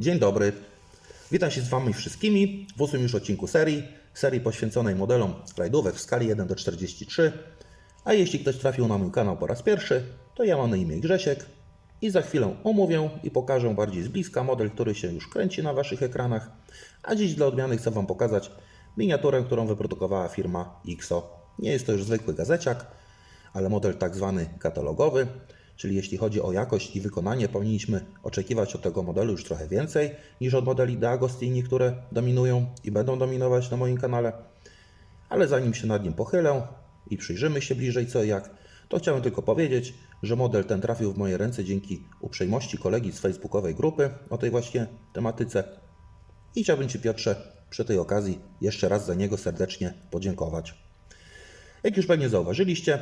Dzień dobry. Witam się z Wami wszystkimi w ósmym już odcinku serii, serii poświęconej modelom rajdówek w skali 1 do 43. A jeśli ktoś trafił na mój kanał po raz pierwszy, to ja mam na imię Grzesiek i za chwilę omówię i pokażę bardziej z bliska model, który się już kręci na Waszych ekranach. A dziś dla odmiany chcę Wam pokazać miniaturę, którą wyprodukowała firma IXO. Nie jest to już zwykły gazeciak, ale model tak zwany katalogowy, czyli jeśli chodzi o jakość i wykonanie, powinniśmy oczekiwać od tego modelu już trochę więcej niż od modeli D'Agostini, które dominują i będą dominować na moim kanale. Ale zanim się nad nim pochylę i przyjrzymy się bliżej co i jak, to chciałem tylko powiedzieć, że model ten trafił w moje ręce dzięki uprzejmości kolegi z facebookowej grupy o tej właśnie tematyce. I chciałbym Ci Piotrze przy tej okazji jeszcze raz za niego serdecznie podziękować. Jak już pewnie zauważyliście,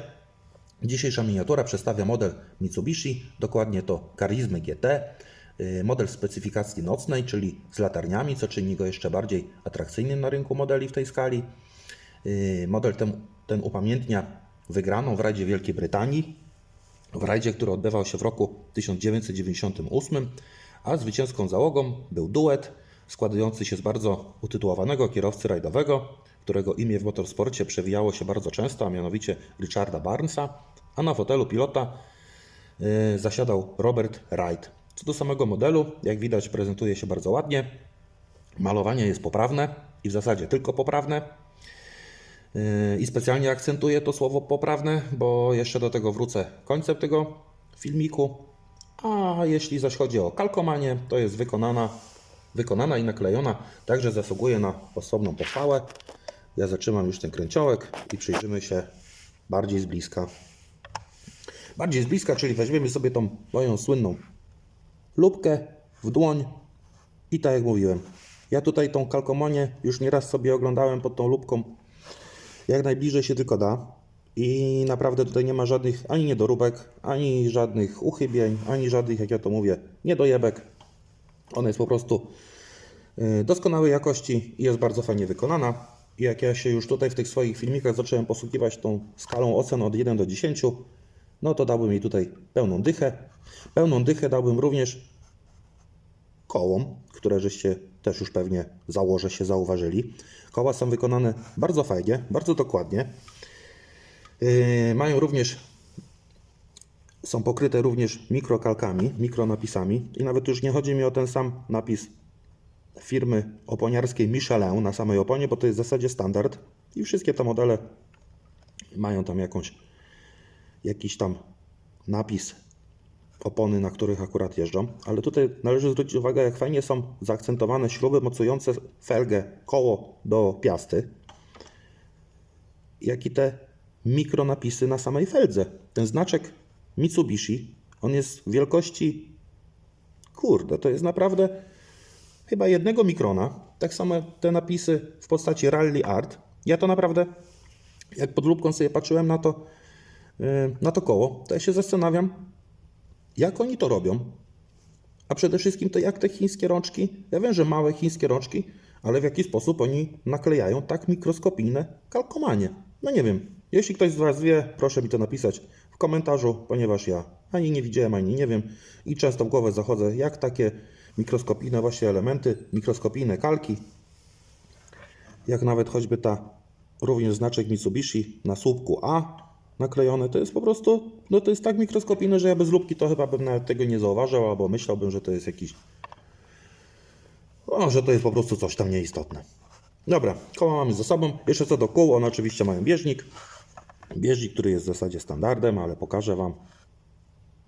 dzisiejsza miniatura przedstawia model Mitsubishi, dokładnie to Karizmy GT, yy, model specyfikacji nocnej, czyli z latarniami, co czyni go jeszcze bardziej atrakcyjnym na rynku modeli w tej skali. Yy, Model ten, ten upamiętnia wygraną w rajdzie Wielkiej Brytanii, w rajdzie, który odbywał się w roku 1998, a zwycięską załogą był duet składający się z bardzo utytułowanego kierowcy rajdowego, którego imię w motorsporcie przewijało się bardzo często, a mianowicie Richarda Barnesa, a na fotelu pilota yy, zasiadał Robert Wright. Co do samego modelu, jak widać prezentuje się bardzo ładnie. Malowanie jest poprawne i w zasadzie tylko poprawne. Yy, I specjalnie akcentuję to słowo poprawne, bo jeszcze do tego wrócę końcem tego filmiku. A jeśli zaś chodzi o kalkomanię, to jest wykonana, wykonana i naklejona, także zasługuje na osobną pochwałę. Ja zatrzymam już ten kręciołek i przyjrzymy się bardziej z bliska. Bardziej z bliska, czyli weźmiemy sobie tą moją słynną lubkę w dłoń i tak jak mówiłem, ja tutaj tą kalkomanię już nieraz sobie oglądałem pod tą lubką jak najbliżej się tylko da. I naprawdę tutaj nie ma żadnych ani niedoróbek, ani żadnych uchybień, ani żadnych, jak ja to mówię, niedojebek. Ona jest po prostu y, doskonałej jakości i jest bardzo fajnie wykonana. I jak ja się już tutaj w tych swoich filmikach zacząłem posługiwać tą skalą ocen od 1 do 10, no to dałbym jej tutaj pełną dychę. Pełną dychę dałbym również kołom, które żeście też już pewnie założę się zauważyli. Koła są wykonane bardzo fajnie, bardzo dokładnie. Yy, mają również, są pokryte również mikrokalkami, mikronapisami i nawet już nie chodzi mi o ten sam napis firmy oponiarskiej Michelin na samej oponie, bo to jest w zasadzie standard i wszystkie te modele mają tam jakąś, jakiś tam napis opony, na których akurat jeżdżą, ale tutaj należy zwrócić uwagę, jak fajnie są zaakcentowane śruby mocujące felgę koło do piasty, jak i te mikronapisy na samej feldze. Ten znaczek Mitsubishi, on jest wielkości, kurde, to jest naprawdę chyba jednego mikrona. Tak samo te napisy w postaci Rally Art. Ja to naprawdę, jak pod lubką sobie patrzyłem na to, yy, na to koło, to ja się zastanawiam, jak oni to robią? A przede wszystkim to jak te chińskie rączki, ja wiem, że małe chińskie rączki, ale w jaki sposób oni naklejają tak mikroskopijne kalkomanie? No nie wiem. Jeśli ktoś z Was wie, proszę mi to napisać w komentarzu, ponieważ ja ani nie widziałem, ani nie wiem i często w głowę zachodzę, jak takie mikroskopijne właśnie elementy, mikroskopijne kalki, jak nawet choćby ta również znaczek Mitsubishi na słupku A naklejone, to jest po prostu, no to jest tak mikroskopijne, że ja bez lubki to chyba bym nawet tego nie zauważył, albo myślałbym, że to jest jakiś, o, że to jest po prostu coś tam nieistotne. Dobra, koła mamy za sobą. Jeszcze co do kół, one oczywiście mają bieżnik. Bieżnik, który jest w zasadzie standardem, ale pokażę Wam.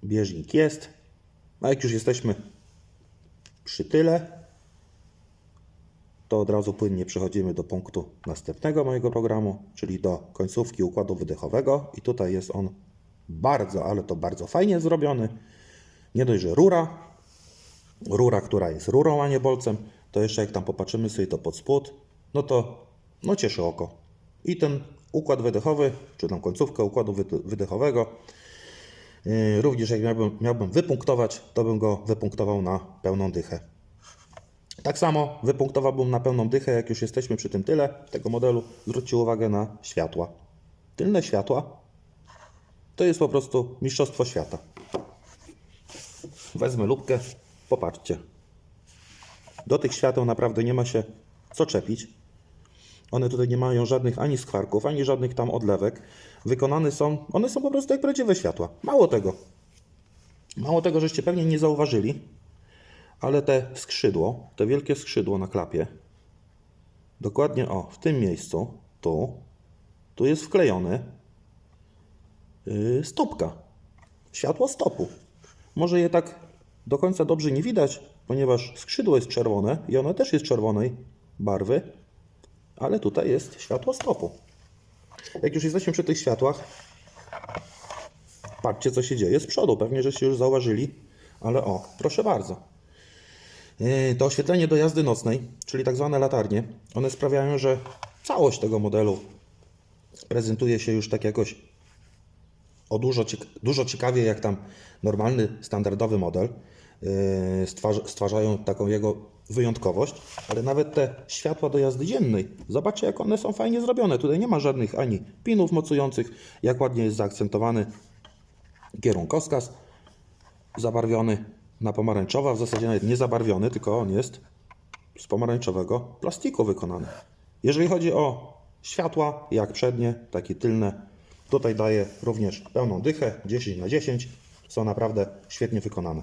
Bieżnik jest. A jak już jesteśmy przy tyle, to od razu płynnie przechodzimy do punktu następnego mojego programu, czyli do końcówki układu wydechowego. I tutaj jest on bardzo, ale to bardzo fajnie zrobiony. Nie dość, że rura, rura, która jest rurą, a nie bolcem, to jeszcze jak tam popatrzymy sobie to pod spód, no to no cieszy oko. I ten układ wydechowy, czy tam końcówkę układu wyde- wydechowego, również jak miałbym, miałbym wypunktować, to bym go wypunktował na pełną dychę. Tak samo wypunktowałbym na pełną dychę, jak już jesteśmy przy tym tyle tego modelu, zwróćcie uwagę na światła. Tylne światła to jest po prostu mistrzostwo świata. Wezmę lubkę, popatrzcie. Do tych świateł naprawdę nie ma się co czepić. One tutaj nie mają żadnych ani skwarków, ani żadnych tam odlewek. Wykonane są, one są po prostu jak prawdziwe światła. Mało tego. Mało tego, żeście pewnie nie zauważyli, ale te skrzydło, te wielkie skrzydło na klapie, dokładnie o, w tym miejscu, tu, tu jest wklejony yy, stopka. Światło stopu. Może je tak do końca dobrze nie widać, ponieważ skrzydło jest czerwone i ono też jest czerwonej barwy, ale tutaj jest światło stopu. Jak już jesteśmy przy tych światłach, patrzcie co się dzieje z przodu. Pewnie żeście już zauważyli, ale o, proszę bardzo. Yy, To oświetlenie do jazdy nocnej, czyli tak zwane latarnie, one sprawiają, że całość tego modelu prezentuje się już tak jakoś o dużo, dużo ciekawiej jak tam normalny, standardowy model. Stwarz- stwarzają taką jego wyjątkowość, ale nawet te światła do jazdy dziennej, zobaczcie jak one są fajnie zrobione. Tutaj nie ma żadnych ani pinów mocujących, jak ładnie jest zaakcentowany kierunkowskaz zabarwiony na pomarańczowo, a w zasadzie nawet nie zabarwiony, tylko on jest z pomarańczowego plastiku wykonany. Jeżeli chodzi o światła, jak przednie, tak i tylne, tutaj daje również pełną dychę, 10 na 10 są naprawdę świetnie wykonane.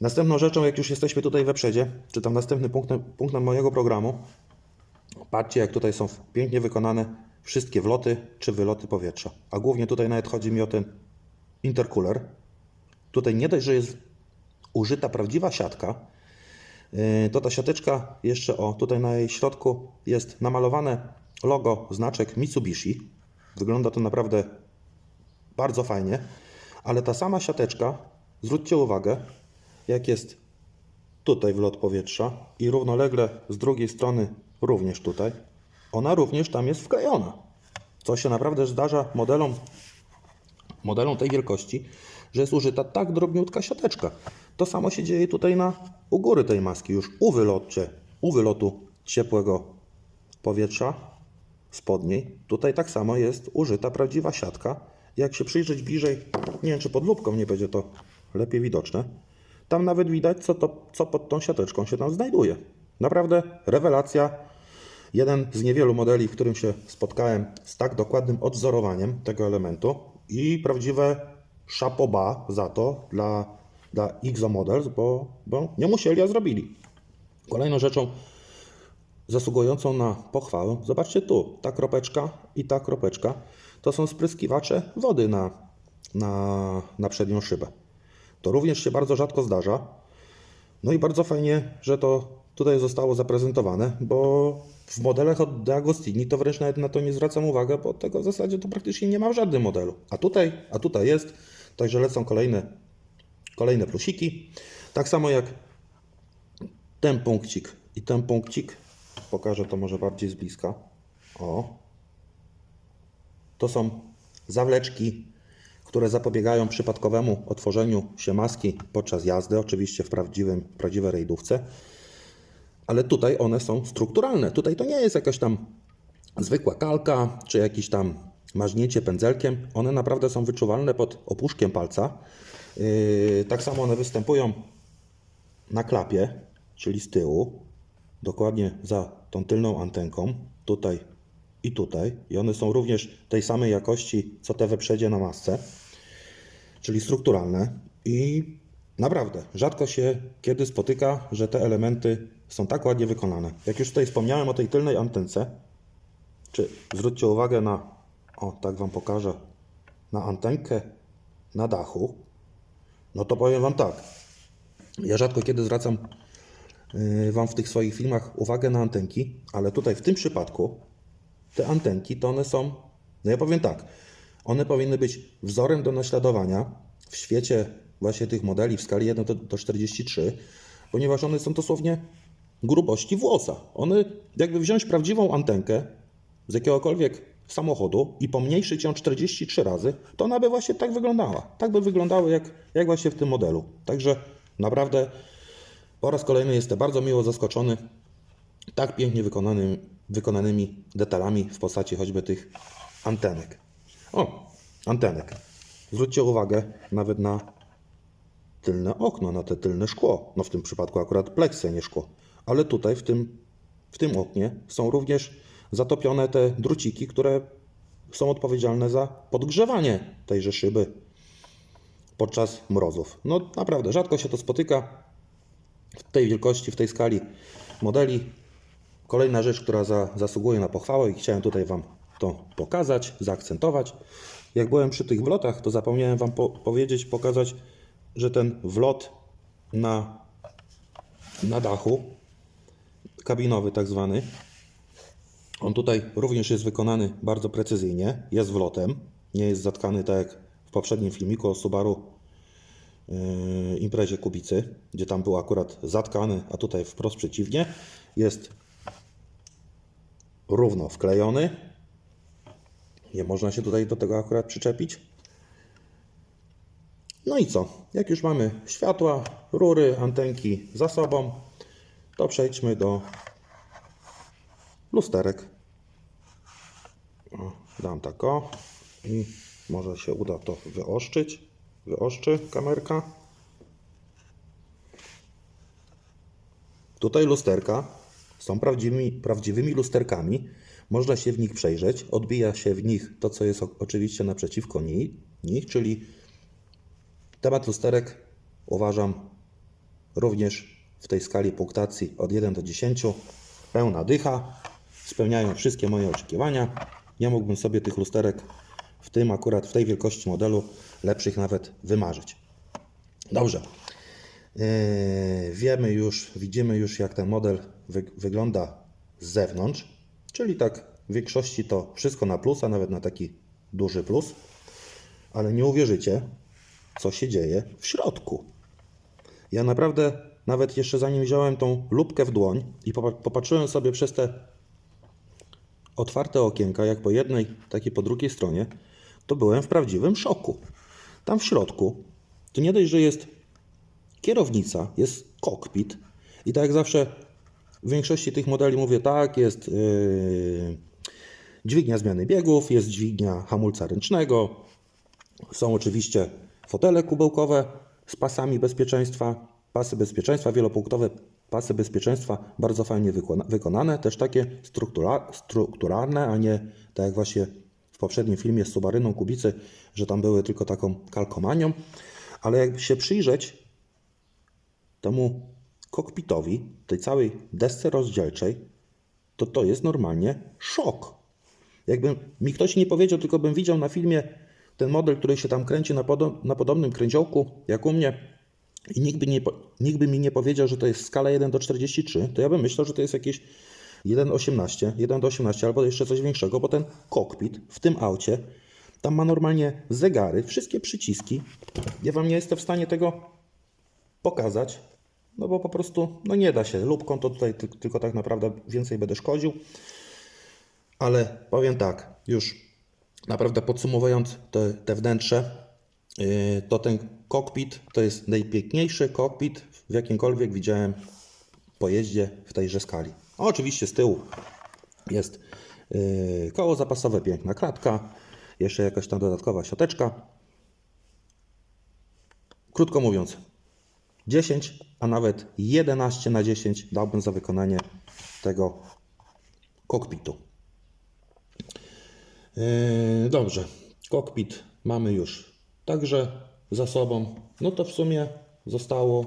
Następną rzeczą, jak już jesteśmy tutaj we przodzie, czy tam następnym punktem, punktem mojego programu, patrzcie jak tutaj są pięknie wykonane wszystkie wloty czy wyloty powietrza. A głównie tutaj nawet chodzi mi o ten intercooler. Tutaj nie dość, że jest użyta prawdziwa siatka, yy, to ta siateczka jeszcze o, tutaj na jej środku jest namalowane logo, znaczek Mitsubishi. Wygląda to naprawdę bardzo fajnie, ale ta sama siateczka, zwróćcie uwagę, jak jest tutaj wlot powietrza i równolegle z drugiej strony również tutaj, ona również tam jest wklejona. Co się naprawdę zdarza modelom modelom tej wielkości, że jest użyta tak drobniutka siateczka. To samo się dzieje tutaj na u góry tej maski, już u wylocie, u wylotu ciepłego powietrza spod niej. Tutaj tak samo jest użyta prawdziwa siatka. Jak się przyjrzeć bliżej, nie wiem czy pod lupką nie będzie to lepiej widoczne, tam nawet widać co, to, co pod tą siateczką się tam znajduje. Naprawdę rewelacja. Jeden z niewielu modeli, w którym się spotkałem z tak dokładnym odwzorowaniem tego elementu i prawdziwe szapoba za to dla, dla Xo Models, bo, bo nie musieli, a zrobili. Kolejną rzeczą zasługującą na pochwałę, zobaczcie tu, ta kropeczka i ta kropeczka, to są spryskiwacze wody na, na, na przednią szybę. To również się bardzo rzadko zdarza. No i bardzo fajnie, że to tutaj zostało zaprezentowane, bo w modelach od De Agostini to wręcz nawet na to nie zwracam uwagi, bo tego w zasadzie to praktycznie nie ma w żadnym modelu. A tutaj, a tutaj jest, także lecą kolejne, kolejne plusiki. Tak samo jak ten punkcik i ten punkcik. Pokażę to może bardziej z bliska. O. To są zawleczki, które zapobiegają przypadkowemu otworzeniu się maski podczas jazdy, oczywiście w prawdziwym, prawdziwej rejdówce. Ale tutaj one są strukturalne. Tutaj to nie jest jakaś tam zwykła kalka, czy jakieś tam maźnięcie pędzelkiem. One naprawdę są wyczuwalne pod opuszkiem palca. Yy, tak samo one występują na klapie, czyli z tyłu, dokładnie za tą tylną antenką, tutaj i tutaj. I one są również tej samej jakości, co te we przedzie na masce, czyli strukturalne. I naprawdę rzadko się kiedy spotyka, że te elementy są tak ładnie wykonane. Jak już tutaj wspomniałem o tej tylnej antence, czy zwróćcie uwagę na, o tak Wam pokażę, na antenkę na dachu, no to powiem Wam tak. Ja rzadko kiedy zwracam yy, Wam w tych swoich filmach uwagę na antenki, ale tutaj w tym przypadku te antenki to one są, no ja powiem tak, one powinny być wzorem do naśladowania w świecie właśnie tych modeli w skali 1 do, do 43, ponieważ one są dosłownie grubości włosa. One, jakby wziąć prawdziwą antenkę z jakiegokolwiek samochodu i pomniejszyć ją 43 razy, to ona by właśnie tak wyglądała. Tak by wyglądały jak, jak właśnie w tym modelu. Także naprawdę po raz kolejny jestem bardzo miło zaskoczony tak pięknie wykonanymi, wykonanymi detalami w postaci choćby tych antenek. O, antenek. Zwróćcie uwagę nawet na tylne okno, na te tylne szkło. No w tym przypadku akurat pleksy, nie szkło. Ale tutaj w tym, w tym oknie są również zatopione te druciki, które są odpowiedzialne za podgrzewanie tejże szyby podczas mrozów. No naprawdę, rzadko się to spotyka w tej wielkości, w tej skali modeli. Kolejna rzecz, która za, zasługuje na pochwałę i chciałem tutaj Wam to pokazać, zaakcentować. Jak byłem przy tych wlotach, to zapomniałem Wam po, powiedzieć, pokazać, że ten wlot na, na dachu, kabinowy tak zwany, on tutaj również jest wykonany bardzo precyzyjnie, jest wlotem, nie jest zatkany tak jak w poprzednim filmiku o Subaru yy, imprezie Kubicy, gdzie tam był akurat zatkany, a tutaj wprost przeciwnie. Jest równo wklejony. Nie można się tutaj do tego akurat przyczepić. No i co? Jak już mamy światła, rury, antenki za sobą, to przejdźmy do lusterek. Dam tak o i może się uda to wyoszczyć. Wyoszczy kamerka. Tutaj lusterka są prawdziwymi, prawdziwymi lusterkami. Można się w nich przejrzeć. Odbija się w nich to, co jest oczywiście naprzeciwko ni- nich, czyli temat lusterek uważam również w tej skali punktacji od 1 do 10 pełna dycha. Spełniają wszystkie moje oczekiwania. Nie mógłbym sobie tych lusterek w tym akurat, w tej wielkości modelu lepszych nawet wymarzyć. Dobrze. Yy, wiemy już, widzimy już jak ten model wy, wygląda z zewnątrz, czyli tak w większości to wszystko na plus, a nawet na taki duży plus, ale nie uwierzycie, co się dzieje w środku. Ja naprawdę, nawet jeszcze zanim wziąłem tą lupkę w dłoń i popa- popatrzyłem sobie przez te otwarte okienka, jak po jednej, tak i po drugiej stronie, to byłem w prawdziwym szoku. Tam w środku, to nie dość, że jest kierownica, jest kokpit i tak jak zawsze w większości tych modeli mówię tak, jest yy, dźwignia zmiany biegów, jest dźwignia hamulca ręcznego, są oczywiście fotele kubełkowe z pasami bezpieczeństwa, pasy bezpieczeństwa, wielopunktowe pasy bezpieczeństwa, bardzo fajnie wykona- wykonane, też takie struktura, strukturalne, a nie tak jak właśnie w poprzednim filmie z Subaryną Kubicy, że tam były tylko taką kalkomanią, ale jakby się przyjrzeć temu kokpitowi, tej całej desce rozdzielczej, to to jest normalnie szok. Jakby mi ktoś nie powiedział, tylko bym widział na filmie ten model, który się tam kręci na, podo- na podobnym kręciołku jak u mnie i nikt by, nie, nikt by mi nie powiedział, że to jest skala 1 do 43, to ja bym myślał, że to jest jakieś 1,18, 1 do 18 albo jeszcze coś większego, bo ten kokpit w tym aucie, tam ma normalnie zegary, wszystkie przyciski. Ja Wam nie jestem w stanie tego pokazać, no bo po prostu no nie da się. Lubką to tutaj ty- tylko tak naprawdę więcej będę szkodził. Ale powiem tak, już naprawdę podsumowując te, te wnętrze, yy, to ten kokpit to jest najpiękniejszy kokpit, w jakimkolwiek widziałem pojeździe w tejże skali. Oczywiście z tyłu jest yy, koło zapasowe, piękna kratka, jeszcze jakaś tam dodatkowa siateczka. Krótko mówiąc, 10, a nawet 11 na 10 dałbym za wykonanie tego kokpitu. Yy, Dobrze, kokpit mamy już także za sobą. No to w sumie zostało,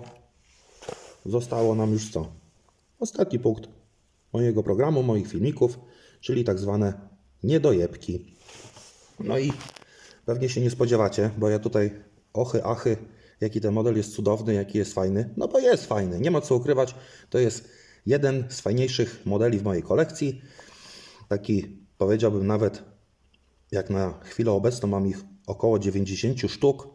zostało nam już co? Ostatni punkt mojego programu, moich filmików, czyli tak zwane niedojebki. No i pewnie się nie spodziewacie, bo ja tutaj ochy, achy, jaki ten model jest cudowny, jaki jest fajny. No bo jest fajny, nie ma co ukrywać. To jest jeden z fajniejszych modeli w mojej kolekcji. Taki powiedziałbym nawet, jak na chwilę obecną mam ich około 90 sztuk,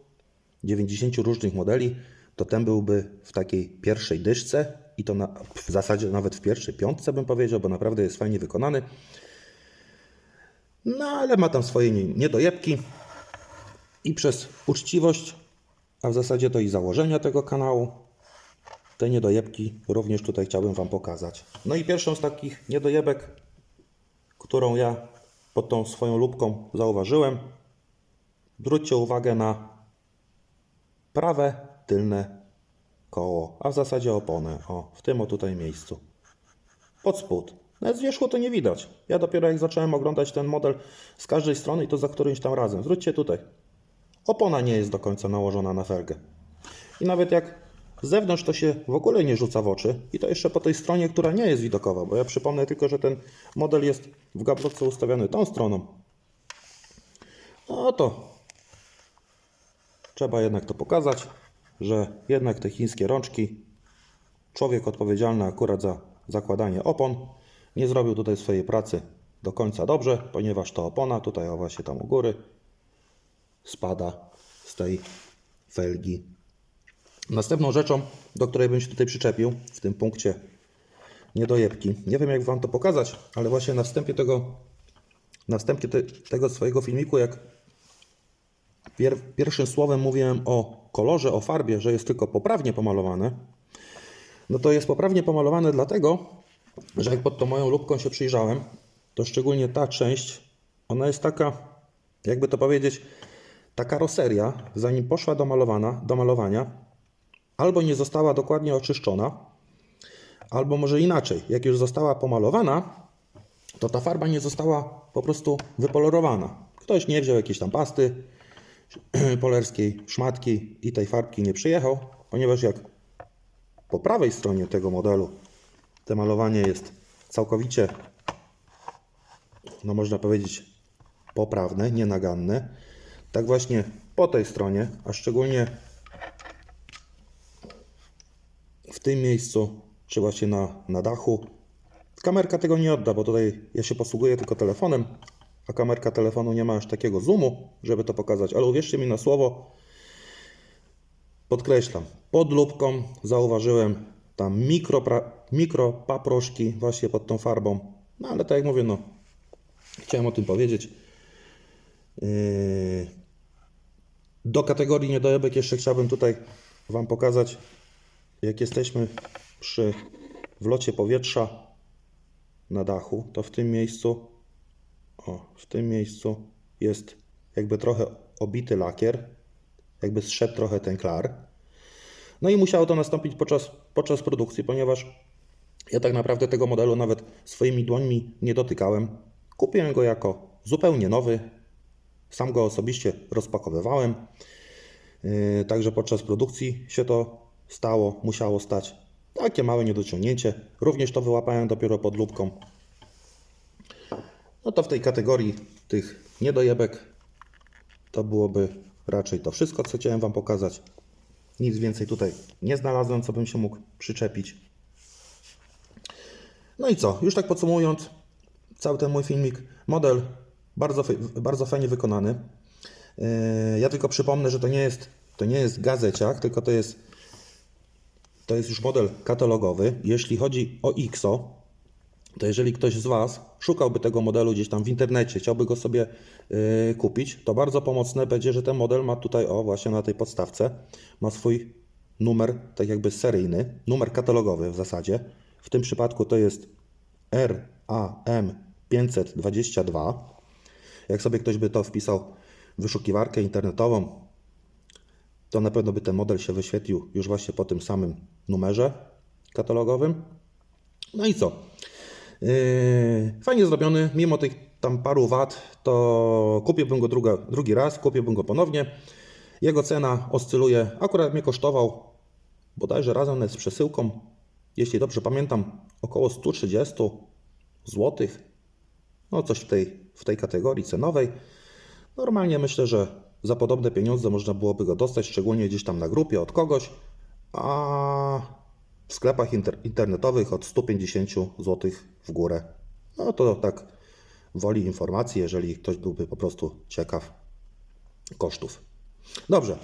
90 różnych modeli, to ten byłby w takiej pierwszej dyszce i to na, w zasadzie nawet w pierwszej piątce bym powiedział, bo naprawdę jest fajnie wykonany. No ale ma tam swoje nie- niedojebki i przez uczciwość, a w zasadzie to i założenia tego kanału, te niedojebki również tutaj chciałbym Wam pokazać. No i pierwszą z takich niedojebek, którą ja pod tą swoją lubką zauważyłem, zwróćcie uwagę na prawe tylne koło, a w zasadzie oponę. O, w tym o tutaj miejscu. Pod spód. Nawet z wierzchu to nie widać. Ja dopiero jak zacząłem oglądać ten model z każdej strony i to za którymś tam razem. Zwróćcie tutaj. Opona nie jest do końca nałożona na felgę. I nawet jak z zewnątrz to się w ogóle nie rzuca w oczy i to jeszcze po tej stronie, która nie jest widokowa, bo ja przypomnę tylko, że ten model jest w gablotce ustawiony tą stroną. No to trzeba jednak to pokazać, że jednak te chińskie rączki, człowiek odpowiedzialny akurat za zakładanie opon, nie zrobił tutaj swojej pracy do końca dobrze, ponieważ ta opona tutaj, właśnie tam u góry, spada z tej felgi. Następną rzeczą, do której bym się tutaj przyczepił w tym punkcie niedojebki. Nie wiem, jak Wam to pokazać, ale właśnie na wstępie tego, na wstępie te, tego swojego filmiku, jak pier, pierwszym słowem mówiłem o kolorze, o farbie, że jest tylko poprawnie pomalowane, no to jest poprawnie pomalowane dlatego, że jak pod tą moją lubką się przyjrzałem, to szczególnie ta część, ona jest taka, jakby to powiedzieć, ta karoseria, zanim poszła do, malowana, do malowania, albo nie została dokładnie oczyszczona, albo może inaczej, jak już została pomalowana, to ta farba nie została po prostu wypolerowana. Ktoś nie wziął jakiejś tam pasty polerskiej, szmatki i tej farbki nie przyjechał, ponieważ jak po prawej stronie tego modelu te malowanie jest całkowicie, no można powiedzieć, poprawne, nienaganne, tak właśnie po tej stronie, a szczególnie w tym miejscu, czy właśnie na, na dachu. Kamerka tego nie odda, bo tutaj ja się posługuję tylko telefonem, a kamerka telefonu nie ma aż takiego zoomu, żeby to pokazać. Ale uwierzcie mi na słowo, podkreślam, pod lubką zauważyłem tam mikro, mikro paproszki właśnie pod tą farbą. No ale tak jak mówię, no chciałem o tym powiedzieć. Yy, do kategorii niedojebek jeszcze chciałbym tutaj Wam pokazać, jak jesteśmy przy wlocie powietrza na dachu, to w tym miejscu, o, w tym miejscu jest jakby trochę obity lakier, jakby zszedł trochę ten klar. No i musiało to nastąpić podczas, podczas produkcji, ponieważ ja tak naprawdę tego modelu nawet swoimi dłońmi nie dotykałem. Kupiłem go jako zupełnie nowy. Sam go osobiście rozpakowywałem. Yy, Także podczas produkcji się to stało, musiało stać. Takie małe niedociągnięcie. Również to wyłapałem dopiero pod lubką. No to w tej kategorii tych niedojebek to byłoby raczej to wszystko, co chciałem Wam pokazać. Nic więcej tutaj nie znalazłem, co bym się mógł przyczepić. No i co? Już tak podsumowując, cały ten mój filmik, model bardzo, bardzo fajnie wykonany. Yy, Ja tylko przypomnę, że to nie jest, to nie jest gazeciak, tylko to jest, to jest już model katalogowy. Jeśli chodzi o IXO, to jeżeli ktoś z Was szukałby tego modelu gdzieś tam w internecie, chciałby go sobie yy, kupić, to bardzo pomocne będzie, że ten model ma tutaj, o właśnie na tej podstawce, ma swój numer tak jakby seryjny, numer katalogowy w zasadzie. W tym przypadku to jest RAM 522. Jak sobie ktoś by to wpisał w wyszukiwarkę internetową, to na pewno by ten model się wyświetlił już właśnie po tym samym numerze katalogowym. No i co? Yy, fajnie zrobiony, mimo tych tam paru wad, to kupiłbym go druga, drugi raz, kupiłbym go ponownie. Jego cena oscyluje, akurat mnie kosztował bodajże razem z przesyłką, jeśli dobrze pamiętam, około 130 zł. No coś w tej, w tej kategorii cenowej. Normalnie myślę, że za podobne pieniądze można byłoby go dostać, szczególnie gdzieś tam na grupie od kogoś, a w sklepach inter- internetowych od 150 zł w górę. No to tak woli informacji, jeżeli ktoś byłby po prostu ciekaw kosztów. Dobrze.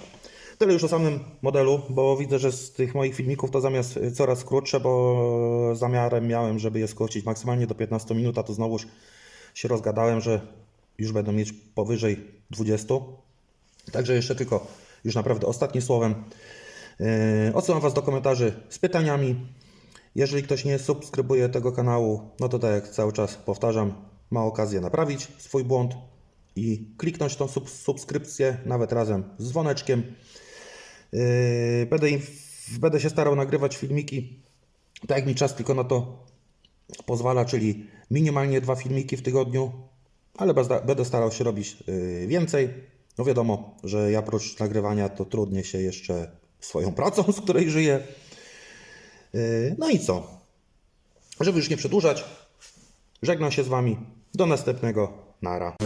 Tyle już o samym modelu, bo widzę, że z tych moich filmików to zamiast coraz krótsze, bo zamiarem miałem, żeby je skrócić maksymalnie do 15 minut, a to znowuż się rozgadałem, że już będą mieć powyżej 20. Także jeszcze tylko, już naprawdę ostatnim słowem, yy, odsyłam Was do komentarzy z pytaniami. Jeżeli ktoś nie subskrybuje tego kanału, no to tak jak cały czas powtarzam, ma okazję naprawić swój błąd i kliknąć tą sub subskrypcję, nawet razem z dzwoneczkiem. Yy, będę, im- będę się starał nagrywać filmiki, tak jak mi czas tylko na to pozwala, czyli minimalnie dwa filmiki w tygodniu, ale będę starał się robić yy, więcej. No wiadomo, że ja oprócz nagrywania to trudnię się jeszcze swoją pracą, z której żyję. Yy, No i co? Żeby już nie przedłużać, żegnam się z Wami. Do następnego. Nara.